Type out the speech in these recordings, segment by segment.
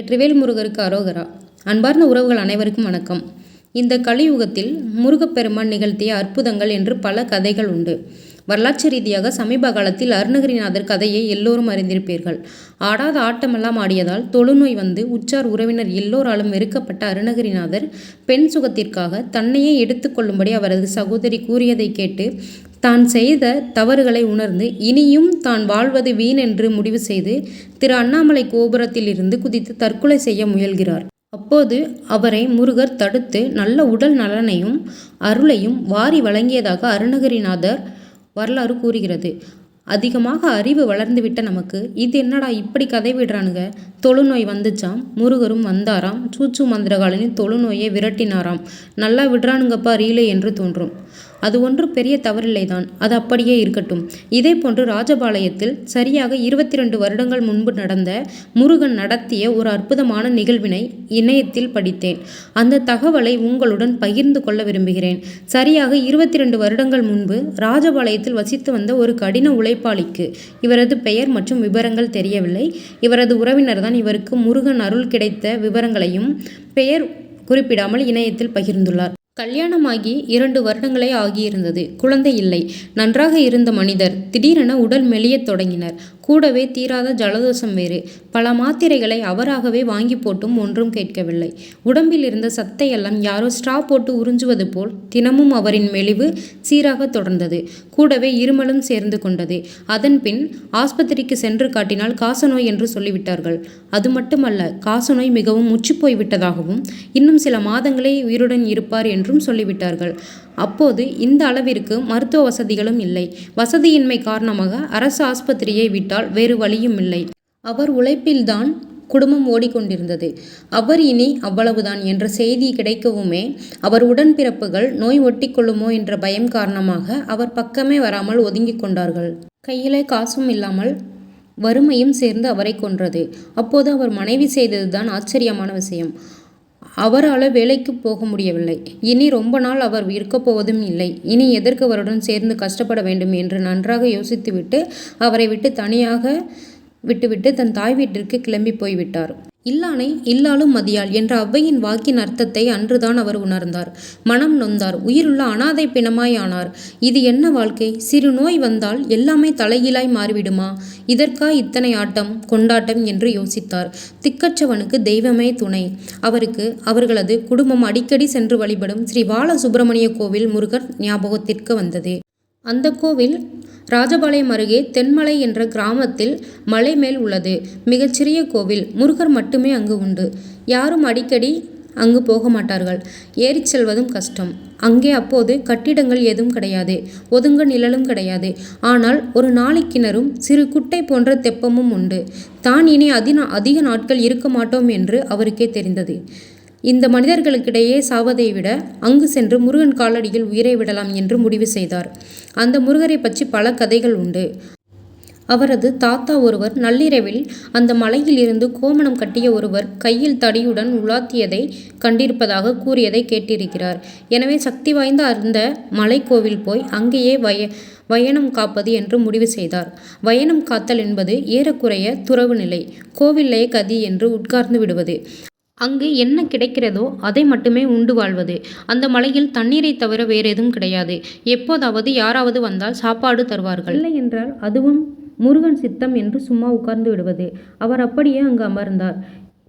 வெற்றிவேல் முருகருக்கு அரோகரா. அன்பார்ந்த உறவுகள் அனைவருக்கும் வணக்கம். இந்த கலியுகத்தில் முருகப்பெருமான் நிகழ்த்திய அற்புதங்கள் என்று பல கதைகள் உண்டு. வரலாற்று ரீதியாக சமீப காலத்தில் அருணகிரிநாதர் கதையை எல்லோரும் அறிந்திருப்பீர்கள். ஆடாத ஆட்டமெல்லாம் ஆடியதால் தொழுநோய் வந்து உச்சார் உறவினர் எல்லோராலும் வெறுக்கப்பட்ட அருணகிரிநாதர் பெண் சுகத்திற்காக தன்னையே எடுத்துக்கொள்ளும்படி அவரது சகோதரி கூறியதை கேட்டு தான் செய்த தவறுகளை உணர்ந்து இனியும் தான் வாழ்வது வீண் என்று முடிவு செய்து திரு அண்ணாமலை கோபுரத்திலிருந்து குதித்து தற்கொலை செய்ய முயல்கிறார். அப்போது அவரை முருகர் தடுத்து நல்ல உடல் நலனையும் அருளையும் வாரி வழங்கியதாக அருணகிரிநாதர் வரலாறு கூறுகிறது. அதிகமாக அறிவு வளர்ந்துவிட்ட நமக்கு இது என்னடா இப்படி கதை விடுறானுங்க? தொழுநோய் வந்துச்சாம். முருகரும் வந்தாராம். சூச்சு மந்திரகாலனின் தொழுநோயை விரட்டினாராம். நல்லா விடுறானுங்கப்பா ரீலே என்று தோன்றும். அது ஒன்று பெரிய தவறில்லைதான். அது அப்படியே இருக்கட்டும். இதே போன்று ராஜபாளையத்தில் சரியாக இருபத்தி ரெண்டு வருடங்கள் முன்பு நடந்த முருகன் நடத்திய ஒரு அற்புதமான நிகழ்வினை இணையத்தில் படித்தேன். அந்த தகவலை உங்களுடன் பகிர்ந்து கொள்ள விரும்புகிறேன். சரியாக இருபத்தி ரெண்டு வருடங்கள் முன்பு ராஜபாளையத்தில் வசித்து வந்த ஒரு கடின உழைப்பாளிக்கு இவரது பெயர் மற்றும் விவரங்கள் தெரியவில்லை. இவரது உறவினர் தான் இவருக்கு முருகன் அருள் கிடைத்த விவரங்களையும் பெயர் குறிப்பிடாமல் இணையத்தில் பகிர்ந்துள்ளார். கல்யாணமாகி இரண்டு வருடங்களே ஆகியிருந்தது. குழந்தை இல்லை. நன்றாக இருந்த மனிதர் திடீரென உடல் மெலியத் தொடங்கினர். கூடவே தீராத ஜலதோஷம் வேறு. பல மாத்திரைகளை அவராகவே வாங்கி போட்டும் ஒன்றும் கேட்கவில்லை. உடம்பில் இருந்த சத்தையெல்லாம் யாரோ ஸ்ட்ரா போட்டு உறிஞ்சுவது போல் தினமும் அவரின் மெலிவு சீராக தொடர்ந்தது. கூடவே இருமலும் சேர்ந்து கொண்டது. அதன்பின் ஆஸ்பத்திரிக்கு சென்று காட்டினால் காசநோய் என்று சொல்லிவிட்டார்கள். அது மட்டுமல்ல காசநோய் மிகவும் முற்றி போய்விட்டதாகவும் இன்னும் சில மாதங்களே உயிருடன் இருப்பார் என்றும் சொல்லிவிட்டார்கள். அப்போது இந்த அளவிற்கு மருத்துவ வசதிகளும் இல்லை. வசதியின்மை காரணமாக அரசு ஆஸ்பத்திரியை விட்டால் வேறு வழியும் இல்லை. அவர் உழைப்பில்தான் குடும்பம் ஓடிக்கொண்டிருந்தது. அவர் இனி அவ்வளவுதான் என்ற செய்தி கிடைக்கவுமே அவர் உடன்பிறப்புகள் நோய் ஒட்டிக்கொள்ளுமோ என்ற பயம் காரணமாக அவர் பக்கமே வராமல் ஒதுங்கிக் கொண்டார்கள். கையிலே காசும் இல்லாமல் வறுமையும் சேர்ந்து அவரை கொன்றது. அப்போது அவர் மனைவி செய்ததுதான் ஆச்சரியமான விஷயம். அவரால் வேலைக்கு போக முடியவில்லை. இனி ரொம்ப நாள் அவர் இருக்கப் போவதும் இல்லை. இனி எதற்கு அவருடன் சேர்ந்து கஷ்டப்பட வேண்டும் என்று நன்றாக யோசித்துவிட்டு அவரை விட்டு தனியாக விட்டுவிட்டு தன் தாய் வீட்டிற்கு கிளம்பி போய்விட்டார். இல்லானை இல்லாலும் மதியாள் என்ற அவ்வையின் வாக்கின் அர்த்தத்தை அன்றுதான் அவர் உணர்ந்தார். மனம் நொந்தார். உயிருள்ள அனாதை பிணமாய் ஆனார். இது என்ன வாழ்க்கை? சிறு நோய் வந்தால் எல்லாமே தலைகீழாய் மாறிவிடுமா? இதற்கா இத்தனை ஆட்டம் கொண்டாட்டம் என்று யோசித்தார். திக்கச்சவனுக்கு தெய்வமே துணை. அவருக்கு அவர்களது குடும்பம் அடிக்கடி சென்று வழிபடும் ஸ்ரீ பாலசுப்பிரமணிய கோவில் முருகர் ஞாபகத்திற்கு வந்தது. அந்த கோவில் ராஜபாளையம் அருகே தென்மலை என்ற கிராமத்தில் மலை மேல் உள்ளது. மிகச்சிறிய கோவில். முருகர் மட்டுமே அங்கு உண்டு. யாரும் அடிக்கடி அங்கு போக மாட்டார்கள். ஏறிச் செல்வதும் கஷ்டம். அங்கே அப்போது கட்டிடங்கள் எதுவும் கிடையாது. ஒதுங்க நிழலும் கிடையாது. ஆனால் ஒரு நாளைக்கிணறும் சிறு குட்டை போன்ற தெப்பமும் உண்டு. தான் இனி அதின அதிக நாட்கள் இருக்க மாட்டோம் என்று அவருக்கே தெரிந்தது. இந்த மனிதர்களுக்கிடையே சாவதை விட அங்கு சென்று முருகன் காலடியில் உயிரை விடலாம் என்று முடிவு செய்தார். அந்த முருகரை பற்றி பல கதைகள் உண்டு. அவரது தாத்தா ஒருவர் நள்ளிரவில் அந்த மலையில் இருந்து கோமணம் கட்டிய ஒருவர் கையில் தடியுடன் உலாத்தியதை கண்டிருப்பதாக கூறியதை கேட்டிருக்கிறார். எனவே சக்தி வாய்ந்த அந்த மலைக்கோவில் போய் அங்கேயே வய வயனம் காப்பது என்று முடிவு செய்தார். வயனம் காத்தல் என்பது ஏறக்குறைய துறவு நிலை. கோவில்லே கதி என்று உட்கார்ந்து விடுவது. அங்கு என்ன கிடைக்கிறதோ அதை மட்டுமே உண்டு வாழ்வது. அந்த மலையில் தண்ணீரை தவிர வேறு எதுவும் கிடையாது. எப்போதாவது யாராவது வந்தால் சாப்பாடு தருவார்கள். இல்லை என்றால் அதுவும் முருகன் சித்தம் என்று சும்மா உட்கார்ந்து விடுவது. அவர் அப்படியே அங்கு அமர்ந்தார்.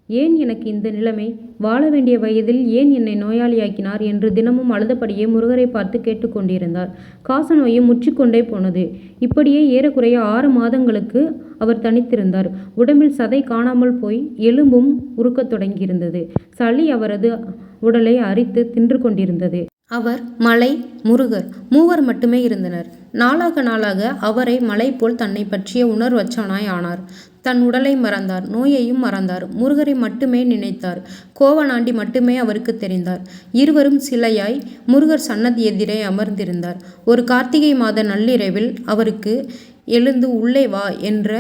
ஏன் எனக்கு இந்த நிலைமை? வாழ வேண்டிய வயதில் ஏன் என்னை நோயாளியாக்கினார் என்று தினமும் அழுதபடியே முருகரை பார்த்து கேட்டுக்கொண்டிருந்தார் காசநோயும் முற்றிக்கொண்டே போனது. இப்படியே ஏறக்குறைய ஆறு மாதங்களுக்கு அவர் தனித்திருந்தார். உடம்பில் சதை காணாமல் போய் எலும்பும் உருக்கத் தொடங்கியிருந்தது. சளி அவரது உடலை அரித்து தின்று கொண்டிருந்தது. அவர் மலை முருகர் மூவர் மட்டுமே இருந்தனர். நாளாக நாளாக அவரை மலை போல் தன்னை பற்றிய உணர்வச்சானாய் ஆனார். தன் உடலை மறந்தார் நோயையும் மறந்தார் முருகரை மட்டுமே நினைத்தார் கோவனாண்டி மட்டுமே அவருக்கு தெரிந்தார். இருவரும் சிலையாய் முருகர் சன்னதி எதிரே அமர்ந்திருந்தார். ஒரு கார்த்திகை மாத நள்ளிரவில் அவருக்கு எழுந்து உள்ளே வா என்ற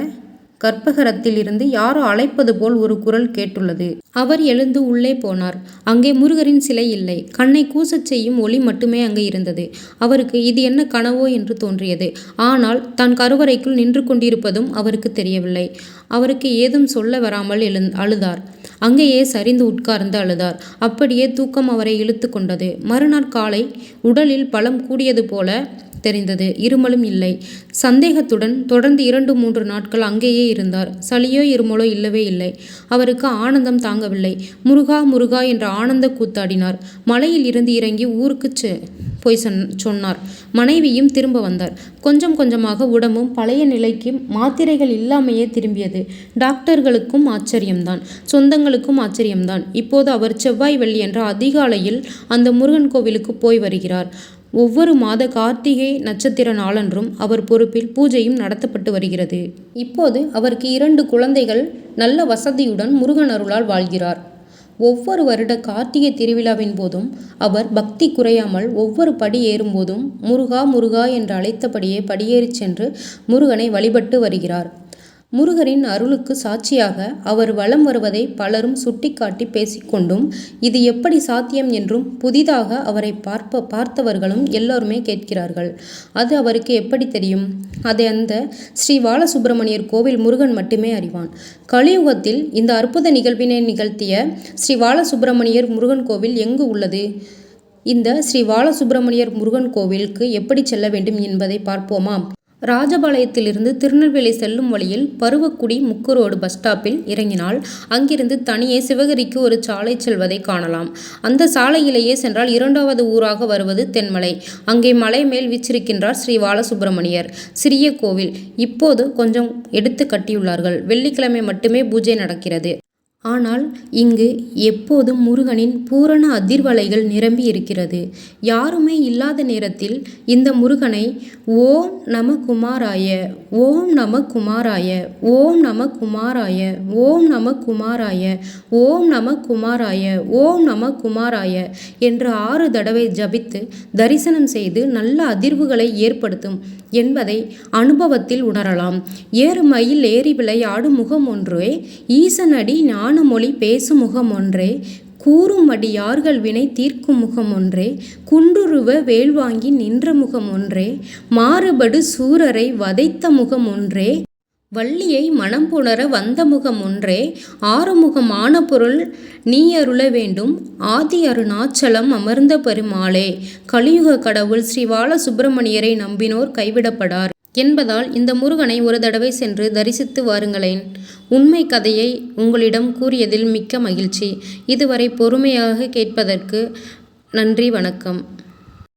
கற்பகரத்தில் இருந்து யாரோ அழைப்பது போல் ஒரு குரல் கேட்டுள்ளது. அவர் எழுந்து உள்ளே போனார். அங்கே முருகரின் சிலை இல்லை. கண்ணை கூசச் செய்யும் ஒளி மட்டுமே அங்கு இருந்தது. அவருக்கு இது என்ன கனவோ? என்று தோன்றியது. ஆனால் தான் கருவறைக்குள் நின்று கொண்டிருப்பதும் அவருக்கு தெரியவில்லை. அவருக்கு ஏதும் சொல்ல வராமல் எழுந் அழுதார். அங்கேயே சரிந்து உட்கார்ந்து அழுதார். அப்படியே தூக்கம் அவரை இழுத்து கொண்டது. மறுநாள் காலை உடலில் பலம் கூடியது போல தெரிந்தது. இருமலும் இல்லை. சந்தேகத்துடன் தொடர்ந்து இரண்டு மூன்று நாட்கள் அங்கேயே இருந்தார். சளியோ இருமலோ இல்லவே இல்லை. அவருக்கு ஆனந்தம் தாங்கவில்லை. முருகா முருகா என்ற ஆனந்த கூத்தாடினார். மலையில் இருந்து இறங்கி ஊருக்கு செ- போய் சொன் சொன்னார். மனைவியும் திரும்ப வந்தார். கொஞ்சம் கொஞ்சமாக உடம்பும் பழைய நிலைக்கு மாத்திரைகள் இல்லாமையே திரும்பியது. டாக்டர்களுக்கும் ஆச்சரியம்தான். சொந்தங்களுக்கும் ஆச்சரியம்தான். இப்போது அவர் செவ்வாய் வெள்ளி என்ற அதிகாலையில் அந்த முருகன் கோவிலுக்கு போய் வருகிறார். ஒவ்வொரு மாத கார்த்திகை நட்சத்திர நாளன்றும் அவர் பொறுப்பில் பூஜையும் நடத்தப்பட்டு வருகிறது. இப்போது அவருக்கு இரண்டு குழந்தைகள் நல்ல வசதியுடன் முருகன் அருளால் வாழ்கிறார். ஒவ்வொரு வருட கார்த்திகை திருவிழாவின் போதும் அவர் பக்தி குறையாமல் ஒவ்வொரு படி ஏறும்போதும் முருகா முருகா என்று அழைத்தபடியே படியேறிச் சென்று முருகனை வழிபட்டு வருகிறார். முருகரின் அருளுக்கு சாட்சியாக அவர் வலம் வருவதை பலரும் சுட்டிக்காட்டி பேசிக்கொண்டும் இது எப்படி சாத்தியம் என்றும் புதிதாக அவரை பார்ப்ப பார்த்தவர்களும் எல்லோருமே கேட்கிறார்கள். அது அவருக்கு எப்படி தெரியும்? அதை அந்த ஸ்ரீ பாலசுப்பிரமணியர் கோவில் முருகன் மட்டுமே அறிவான். கலியுகத்தில் இந்த அற்புத நிகழ்வினை நிகழ்த்திய ஸ்ரீ பாலசுப்பிரமணியர் முருகன் கோவில் எங்கு உள்ளது? இந்த ஸ்ரீ பாலசுப்பிரமணியர் முருகன் கோவிலுக்கு எப்படி செல்ல வேண்டும் என்பதை பார்ப்போமா ராஜபாளையத்திலிருந்து திருநெல்வேலி செல்லும் வழியில் பருவக்குடி முக்குரோடு பஸ் ஸ்டாப்பில் இறங்கினால் அங்கிருந்து தனியே சிவகிரிக்கு ஒரு சாலை செல்வதை காணலாம். அந்த சாலையிலேயே சென்றால் இரண்டாவது ஊராக வருவது தென்மலை. அங்கே மலை மேல் வீச்சிருக்கின்றார் ஸ்ரீ பாலசுப்பிரமணியர் சிறிய கோவில். இப்போது கொஞ்சம் எடுத்து கட்டியுள்ளார்கள். வெள்ளிக்கிழமை மட்டுமே பூஜை நடக்கிறது. ஆனால் இங்கு எப்போதும் முருகனின் பூரண அதிர்வலைகள் நிரம்பி இருக்கிறது. யாருமே இல்லாத நேரத்தில் இந்த முருகனை ஓம் நம குமாராய ஓம் நம குமாராய ஓம் நம குமாராய ஓம் நம குமாராய ஓம் நம குமாராய ஓம் நம குமாராய என்று ஆறு தடவை ஜபித்து தரிசனம் செய்து நல்ல அதிர்வுகளை ஏற்படுத்தும் என்பதை அனுபவத்தில் உணரலாம். ஏறு மயில் ஏறி விளையாடும் முகம் ஒன்றே ஈசனடி மொழி பேசும் முகம் ஒன்றே வினை தீர்க்கும் முகம் ஒன்றே குன்றுருவ வேல்வாங்கி நின்ற முகம் ஒன்றே மாறுபடு சூரரை வதைத்த முகம் ஒன்றே வள்ளியை மனம் புணர வந்த முகம் ஒன்றே ஆறுமுகமான பொருள் நீ அருள வேண்டும் ஆதி அருணாச்சலம் அமர்ந்த பெருமாளே கலியுக கடவுள் ஸ்ரீ பாலசுப்பிரமணியரை நம்பினோர் கைவிடப்படார். என்பதால் இந்த முருகனை ஒரு தடவை சென்று தரிசித்து வாருங்களேன். உண்மை கதையை உங்களிடம் கூறியதில் மிக்க மகிழ்ச்சி. இதுவரை பொறுமையாக கேட்பதற்கு நன்றி வணக்கம்.